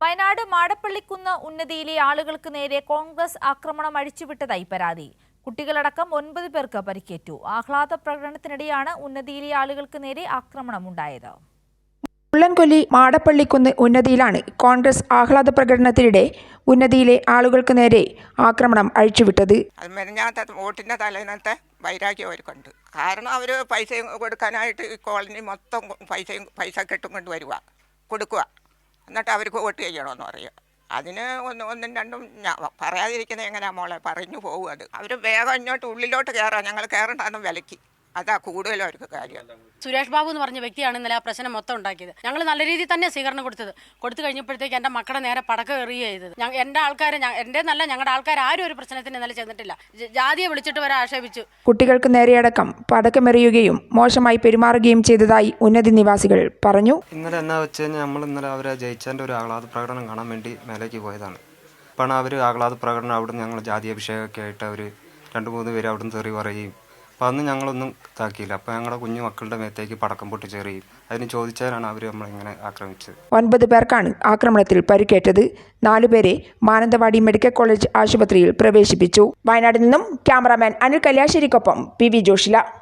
വയനാട് മാടപ്പള്ളിക്കുന്ന് ഉന്നതിയിലെ ആളുകൾക്ക് നേരെ കോൺഗ്രസ് ആക്രമണം അഴിച്ചുവിട്ടതായി പരാതി. കുട്ടികളടക്കം ഒൻപത് പേർക്ക് പരിക്കേറ്റു. ആഹ്ലാദ പ്രകടനത്തിനിടെയാണ് ഉന്നതിയിലെ ആളുകൾക്ക് നേരെ ആക്രമണം ആക്രമണമുണ്ടായത് മുള്ളൻകൊല്ലി മാടപ്പള്ളിക്കുന്ന് ഉന്നതിയിലാണ് കോൺഗ്രസ് ആഹ്ലാദ പ്രകടനത്തിനിടെ ഉന്നതിയിലെ ആളുകൾക്ക് നേരെ ആക്രമണം അഴിച്ചുവിട്ടത്. മെനഞ്ഞാത്ത വോട്ടിന്റെ തലേന്നത്തെ വൈരാഗ്യം അവർക്കുണ്ട് കാരണം അവർ പൈസ കൊടുക്കാനായിട്ട് ഈ കോളനി മൊത്തം പൈസയും പൈസ കെട്ടും കൊണ്ട് വരിക കൊടുക്കുക എന്നിട്ട് അവർക്ക് വോട്ട് ചെയ്യണമെന്ന് പറയുക അതിന് ഒന്ന് ഒന്നും രണ്ടും ഞാൻ പറയാതിരിക്കുന്നത് എങ്ങനെയാ മോളെ? പറഞ്ഞു പോകും അത്. അവർ വേഗം ഇങ്ങോട്ട് ഉള്ളിലോട്ട് കയറാം. ഞങ്ങൾ കയറണ്ടെന്ന് വിലക്കി. അതാ കൂടുതലും അവർക്ക് കാര്യം. സുരേഷ് ബാബു എന്ന് പറഞ്ഞ വ്യക്തിയാണ് ഇന്നലെ ആ പ്രശ്നം മൊത്തം ഉണ്ടാക്കിയത്. ഞങ്ങൾ നല്ല രീതിയിൽ തന്നെ സ്വീകരണം കൊടുത്തത്. കൊടുത്തു കഴിഞ്ഞപ്പോഴത്തേക്ക് എന്റെ മക്കളെ നേരെ പടക്കം എറിയുക ചെയ്തത്. എന്റെ ആൾക്കാരെ എന്റെ നല്ല ഞങ്ങളുടെ ആൾക്കാർ ആരും ഒരു പ്രശ്നത്തിന് ഇന്നലെ ചെന്നിട്ടില്ല. ജാതിയെ വിളിച്ചിട്ട് വരെ ആക്ഷേപിച്ചു. കുട്ടികൾക്ക് നേരെയടക്കം പടക്കമെറിയുകയും മോശമായി പെരുമാറുകയും ചെയ്തതായി ഉന്നതി നിവാസികൾ പറഞ്ഞു. ഇന്നലെ എന്നാ വെച്ച് കഴിഞ്ഞാൽ നമ്മൾ ഇന്നലെ അവരെ ജയിച്ചതിന്റെ ഒരു ആഹ്ലാദ പ്രകടനം കാണാൻ വേണ്ടി മേലേക്ക് പോയതാണ്. അപ്പോൾ അവർ ആഹ്ലാദ പ്രകടനം അവിടെ നിന്ന് ഞങ്ങൾ ജാതി അഭിഷേകമൊക്കെ ആയിട്ട് അവർ രണ്ട് മൂന്ന് പേര് അവിടെ നിന്ന് തെറി പറയുകയും അപ്പോൾ അന്ന് ഞങ്ങളൊന്നും ഇതാക്കിയില്ല. അപ്പോൾ ഞങ്ങളുടെ കുഞ്ഞു മക്കളുടെ മേത്തേക്ക് പടക്കം പൊട്ടിച്ചെറിയും അതിന് ചോദിച്ചാലാണ് അവർ നമ്മളിങ്ങനെ ആക്രമിച്ചത്. ഒൻപത് പേർക്കാണ് ആക്രമണത്തിൽ പരിക്കേറ്റത്. നാലുപേരെ മാനന്തവാടി മെഡിക്കൽ കോളേജ് ആശുപത്രിയിൽ പ്രവേശിപ്പിച്ചു. വയനാട് നിന്നും ക്യാമറാമാൻ അനിൽ കല്യാശ്ശേരിക്കൊപ്പം പി വി ജോഷില.